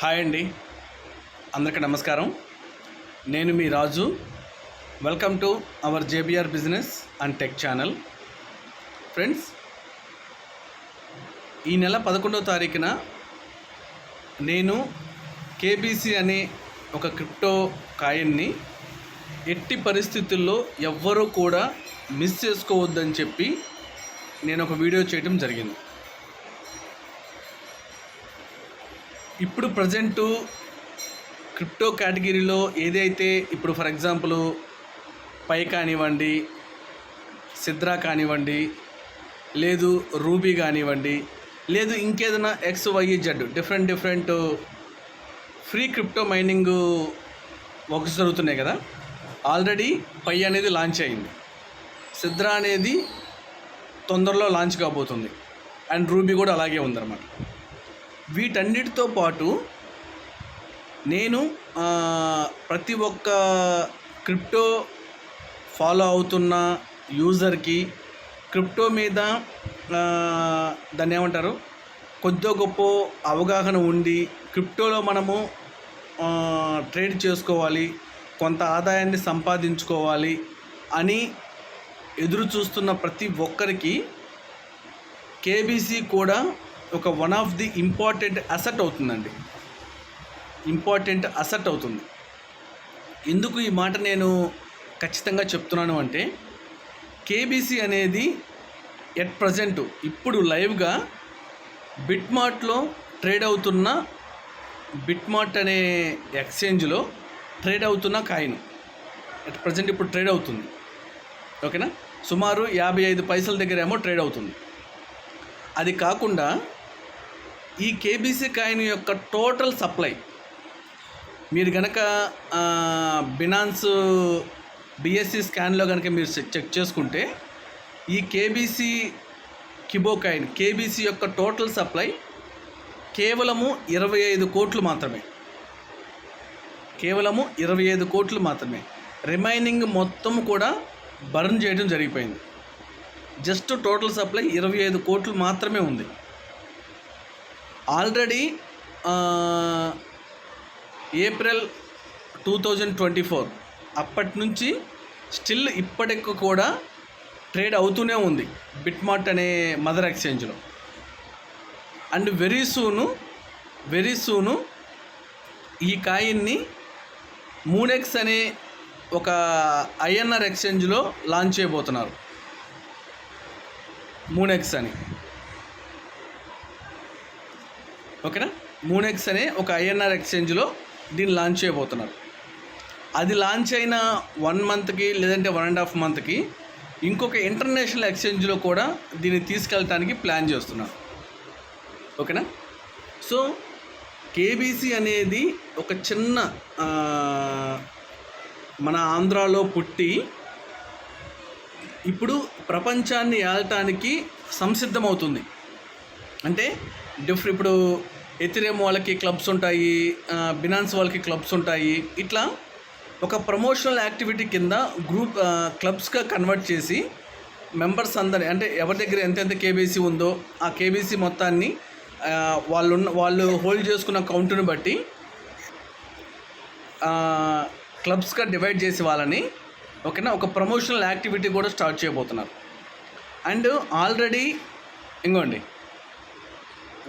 Hi అండి. అందరికీ నమస్కారం. నేను మీ Raju. Welcome to our JBR business and tech channel friends ఈ నెల పదకొండవ తారీఖున నేను కేబీసీ అనే ఒక క్రిప్టో కాయన్ని ఎట్టి పరిస్థితుల్లో ఎవ్వరూ కూడా మిస్ చేసుకోవద్దని చెప్పి నేను ఒక వీడియో చేయడం జరిగింది. ఇప్పుడు ప్రజెంటు క్రిప్టో కేటగిరీలో ఏదైతే ఇప్పుడు ఫర్ ఎగ్జాంపుల్ పై కానివ్వండి సిద్రా కానివ్వండి లేదు రూబీ కానివ్వండి లేదు ఇంకేదైనా X Y Z different different free crypto mining works జరుగుతున్నాయి కదా. ఆల్రెడీ పై అనేది లాంచ్ అయింది. సిద్రా అనేది తొందరలో లాంచ్ కాబోతుంది. అండ్ రూబీ కూడా అలాగే ఉందన్నమాట. వీటన్నిటితో పాటు నేను ప్రతి ఒక్క క్రిప్టో ఫాలో అవుతున్న యూజర్కి క్రిప్టో మీద దాన్ని ఏమంటారు? కొద్దో గొప్ప అవగాహన ఉండి క్రిప్టోలో మనము ట్రేడ్ చేసుకోవాలి కొంత ఆదాయాన్ని సంపాదించుకోవాలి అని ఎదురు చూస్తున్న ప్రతి ఒక్కరికి కేబీసీ కూడా ఒక one of the important asset అవుతుందండి. ఇంపార్టెంట్ అసెట్ అవుతుంది. ఎందుకు ఈ మాట నేను ఖచ్చితంగా చెప్తున్నాను అంటే కేబీసీ అనేది ఎట్ ప్రజెంట్ ఇప్పుడు లైవ్గా బిట్మార్ట్లో ట్రేడ్ అవుతున్న బిట్మార్ట్ అనే ఎక్స్చేంజ్లో ట్రేడ్ అవుతున్న కాయిన్. ఎట్ ప్రజెంట్ ఇప్పుడు ట్రేడ్ అవుతుంది. ఓకేనా సుమారు యాభై ఐదు పైసల దగ్గర ఏమో ట్రేడ్ అవుతుంది. అది కాకుండా ఈ కేబీసీ కాయిన్ యొక్క టోటల్ సప్లై. మీరు కనుక బినాన్స్ బిఎస్సి స్కాన్లో కనుక మీరు చెక్ చెక్ చేసుకుంటే ఈ కేబీసీ కిబో కాయిన్ కేబీసీ యొక్క టోటల్ సప్లై కేవలము ఇరవై ఐదు కోట్లు మాత్రమే. కేవలము ఇరవై ఐదు కోట్లు మాత్రమే. రిమైనింగ్ మొత్తం కూడా బర్న్ చేయడం జరిగిపోయింది. జస్ట్ టోటల్ సప్లై ఇరవై ఐదు కోట్లు మాత్రమే ఉంది. Already April two thousand twenty four. అప్పటి నుంచి స్టిల్ ఇప్పటికి కూడా ట్రేడ్ అవుతూనే ఉంది బిట్మార్ట్ అనే mother ఎక్స్చేంజ్లో. And very soon very soon ఈ కాయిన్ని మూనెక్స్ అనే ఒక ఐఎన్ఆర్ ఎక్స్చేంజ్లో లాంచ్ చేయబోతున్నారు. మూనెక్స్ అని. ఓకేనా? మూనెక్స్ అనే ఒక ఐఎన్ఆర్ ఎక్స్చేంజ్లో దీన్ని లాంచ్ చేయబోతున్నారు. అది లాంచ్ అయిన వన్ మంత్కి లేదంటే వన్ అండ్ హాఫ్ మంత్కి ఇంకొక ఇంటర్నేషనల్ ఎక్స్చేంజ్లో కూడా దీన్ని తీసుకెళ్ళటానికి ప్లాన్ చేస్తున్నారు. ఓకేనా? సో కేబీసీ అనేది ఒక చిన్న మన ఆంధ్రాలో పుట్టి ఇప్పుడు ప్రపంచాన్ని ఏలటానికి సంసిద్ధమవుతుంది. అంటే డిఫరెంట్ ఇప్పుడు ఎథిరేమ్ వాళ్ళకి క్లబ్స్ ఉంటాయి బినాన్స్ వాళ్ళకి క్లబ్స్ ఉంటాయి. ఇట్లా ఒక ప్రమోషనల్ యాక్టివిటీ కింద గ్రూప్ క్లబ్స్గా కన్వర్ట్ చేసి మెంబర్స్ అందరి అంటే ఎవరి దగ్గర ఎంతెంత కేబీసీ ఉందో ఆ కేబీసీ మొత్తాన్ని వాళ్ళున్న వాళ్ళు ఉన్న వాళ్ళు హోల్డ్ చేసుకున్న కౌంటుని బట్టి క్లబ్స్గా డివైడ్ చేసి వాళ్ళని ఓకేనా ఒక ప్రమోషనల్ యాక్టివిటీ కూడా స్టార్ట్ చేయబోతున్నారు. అండ్ ఆల్రెడీ ఇంకోండి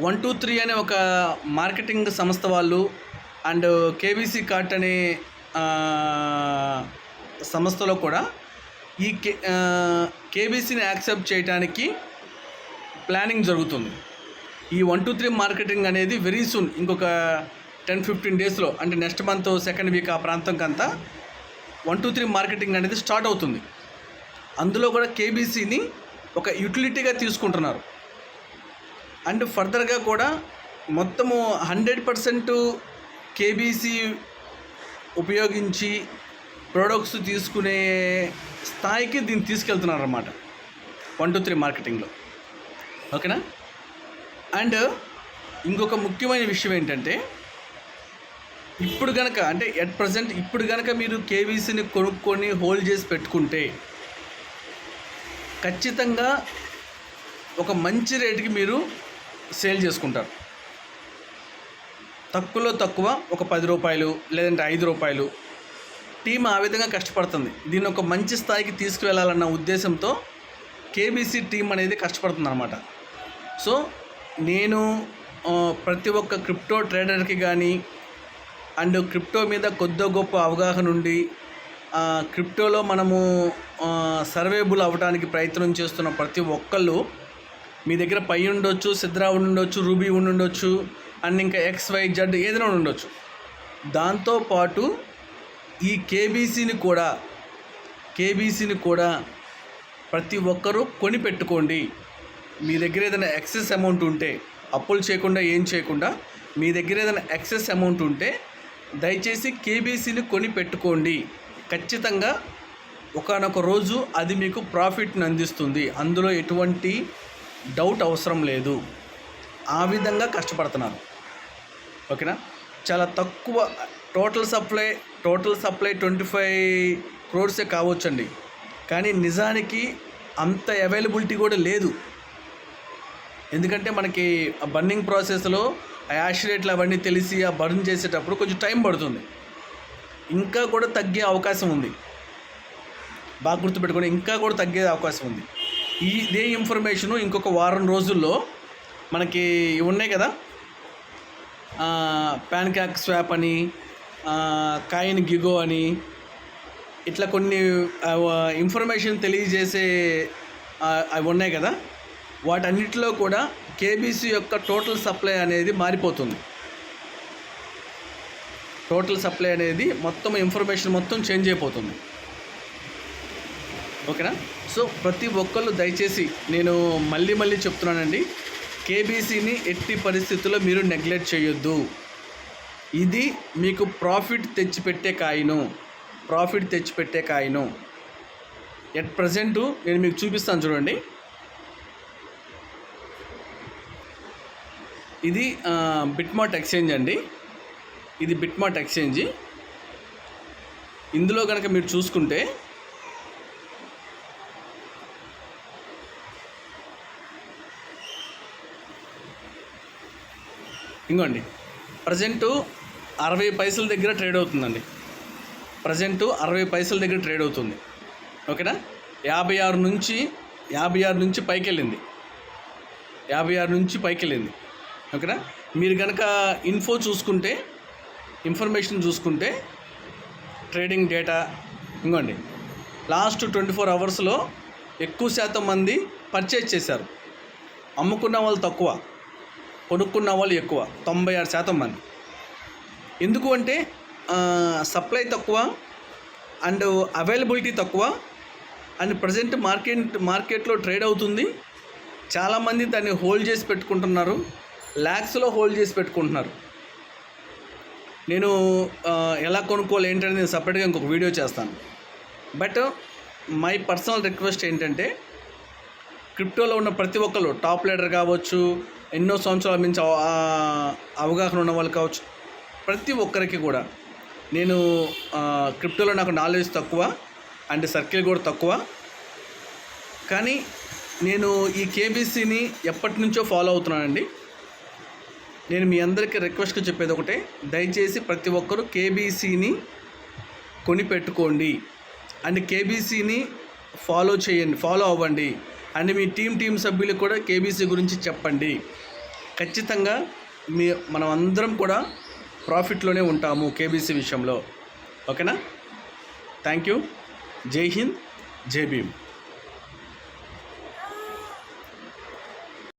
వన్ టూ త్రీ అనే ఒక మార్కెటింగ్ సంస్థ వాళ్ళు అండ్ కేబీసీ కార్ట్ అనే సంస్థలో కూడా ఈ కే కేబీసీని యాక్సెప్ట్ చేయడానికి ప్లానింగ్ జరుగుతుంది. ఈ వన్ టూ త్రీ మార్కెటింగ్ అనేది వెరీ సూన్. ఇంకొక టెన్ ఫిఫ్టీన్ డేస్లో అంటే నెక్స్ట్ మంత్ సెకండ్ వీక్ ఆ ప్రాంతంకంతా వన్ టూ త్రీ మార్కెటింగ్ అనేది స్టార్ట్ అవుతుంది. అందులో కూడా కేబీసీని ఒక యూటిలిటీగా తీసుకుంటున్నారు. అండ్ ఫర్దర్గా కూడా మొత్తము హండ్రెడ్ పర్సెంట్ కేబీసీ ఉపయోగించి ప్రోడక్ట్స్ తీసుకునే స్థాయికి దీన్ని తీసుకెళ్తున్నారు అనమాట వన్ టూ త్రీ మార్కెటింగ్లో. ఓకేనా? అండ్ ఇంకొక ముఖ్యమైన విషయం ఏంటంటే ఇప్పుడు కనుక అంటే ఎట్ ప్రజెంట్ ఇప్పుడు కనుక మీరు కేవీసీని కొనుక్కొని హోల్డ్ చేసి పెట్టుకుంటే ఖచ్చితంగా ఒక మంచి రేటుకి మీరు సేల్ చేసుకుంటారు. తక్కువలో తక్కువ ఒక పది రూపాయలు లేదంటే ఐదు రూపాయలు. టీం ఆ విధంగా కష్టపడుతుంది. దీన్ని ఒక మంచి స్థాయికి తీసుకువెళ్ళాలన్న ఉద్దేశంతో కేబీసీ టీం అనేది కష్టపడుతుంది అనమాట సో నేను ప్రతి ఒక్క క్రిప్టో ట్రేడర్కి కానీ అండ్ క్రిప్టో మీద కొద్ది గొప్ప అవగాహన ఉండి క్రిప్టోలో మనము సర్వేబుల్ అవ్వడానికి ప్రయత్నం చేస్తున్న ప్రతి ఒక్కళ్ళు మీ దగ్గర పై ఉండొచ్చు సిద్రా ఉండొచ్చు రూబీ ఉండొచ్చు అండ్ ఇంకా ఎక్స్ వై జడ్ ఏదైనా ఉండొచ్చు. దాంతోపాటు ఈ కేబీసీని కూడా కేబీసీని కూడా ప్రతి ఒక్కరూ కొని పెట్టుకోండి. మీ దగ్గర ఏదైనా ఎక్సెస్ అమౌంట్ ఉంటే అప్పులు చేయకుండా ఏం చేయకుండా మీ దగ్గర ఏదైనా ఎక్సెస్ అమౌంట్ ఉంటే దయచేసి కేబీసీని కొని పెట్టుకోండి. ఖచ్చితంగా ఒకనొక రోజు అది మీకు ప్రాఫిట్ని అందిస్తుంది. అందులో ఎటువంటి డౌట్ అవసరం లేదు. ఆ విధంగా కష్టపడుతున్నారు. ఓకేనా? చాలా తక్కువ total supply total supply twenty five క్రోడ్సే కావచ్చండి. కానీ నిజానికి అంత అవైలబిలిటీ కూడా లేదు. ఎందుకంటే మనకి ఆ బర్నింగ్ ప్రాసెస్లో ఆ యాష్ రేట్లు అవన్నీ తెలిసి ఆ బర్న్ చేసేటప్పుడు కొంచెం టైం పడుతుంది. ఇంకా కూడా తగ్గే అవకాశం ఉంది. బాగా గుర్తుపెట్టుకోండి ఇంకా కూడా తగ్గే అవకాశం ఉంది. ఈ ఇదే ఇన్ఫర్మేషను ఇంకొక వారం రోజుల్లో మనకి ఉన్నాయి కదా? పాన్ క్యాక్ స్వాప్ అని కాయిన్ గిగో అని ఇట్లా కొన్ని ఇన్ఫర్మేషన్ తెలియజేసే అవి ఉన్నాయి కదా? వాటన్నిటిలో కూడా కేబీసీ యొక్క టోటల్ సప్లై అనేది మారిపోతుంది. టోటల్ సప్లై అనేది మొత్తం ఇన్ఫర్మేషన్ మొత్తం చేంజ్ అయిపోతుంది. ఓకేనా? సో ప్రతి ఒక్కళ్ళు దయచేసి నేను మళ్ళీ మళ్ళీ చెప్తున్నానండి. కేబీసీని ఎట్టి పరిస్థితుల్లో మీరు నెగ్లెక్ట్ చేయొద్దు. ఇది మీకు ప్రాఫిట్ తెచ్చిపెట్టే కాయిను. ప్రాఫిట్ తెచ్చిపెట్టే కాయిను. ఎట్ ప్రజెంటు నేను మీకు చూపిస్తాను చూడండి. ఇది బిట్మార్ట్ ఎక్స్చేంజ్ అండి. ఇది బిట్మార్ట్ ఎక్స్చేంజ్ ఇందులో కనుక మీరు చూసుకుంటే ఇంకోండి. ప్రజెంటు అరవై పైసల దగ్గర ట్రేడ్ అవుతుందండి. ప్రజెంటు అరవై పైసల దగ్గర ట్రేడ్ అవుతుంది. ఓకేనా? యాభై ఆరు నుంచి యాభై ఆరు నుంచి పైకి వెళ్ళింది యాభై ఆరు నుంచి పైకి వెళ్ళింది ఓకేనా? మీరు కనుక ఇన్ఫో చూసుకుంటే ఇన్ఫర్మేషన్ చూసుకుంటే ట్రేడింగ్ డేటా ఇంకోండి. లాస్ట్ ట్వంటీ ఫోర్ అవర్స్లో ఎక్కువ శాతం మంది పర్చేజ్ చేశారు. అమ్ముకున్న వాళ్ళు తక్కువ. కొనుక్కున్న వాళ్ళు ఎక్కువ తొంభై ఆరు శాతం మంది. ఎందుకు అంటే సప్లై తక్కువ అండ్ అవైలబిలిటీ తక్కువ అండ్ ప్రజెంట్ మార్కెట్ మార్కెట్లో ట్రేడ్ అవుతుంది. చాలామంది దాన్ని హోల్డ్ చేసి పెట్టుకుంటున్నారు ల్యాక్స్లో హోల్డ్ చేసి పెట్టుకుంటున్నారు. నేను ఎలా కొనుక్కోవాలి ఏంటనేది నేను సపరేట్గా ఇంకొక వీడియో చేస్తాను. బట్ మై పర్సనల్ రిక్వెస్ట్ ఏంటంటే క్రిప్టోలో ఉన్న ప్రతి ఒక్కరు టాప్ లీడర్ కావచ్చు ఎన్నో సంవత్సరాల మించి అవగాహన ఉన్న వాళ్ళు కావచ్చు ప్రతి ఒక్కరికి కూడా నేను క్రిప్టోలో నాకు నాలెడ్జ్ తక్కువ అండ్ సర్కిల్ కూడా తక్కువ. కానీ నేను ఈ కేబీసీని ఎప్పటి నుంచో ఫాలో అవుతున్నానండి. నేను మీ అందరికీ రిక్వెస్ట్గా చెప్పేది ఒకటే దయచేసి ప్రతి ఒక్కరూ కేబీసీని కొనిపెట్టుకోండి. అండ్ కేబీసీని ఫాలో చేయండి ఫాలో అవ్వండి. అండ్ మీ టీం టీం సభ్యులకు కూడా కేబీసీ గురించి చెప్పండి. ఖచ్చితంగా మీ మనం అందరం కూడా ప్రాఫిట్లోనే ఉంటాము కేబీసీ విషయంలో. ఓకేనా? థ్యాంక్ యూ జై హింద్. జై భీమ్.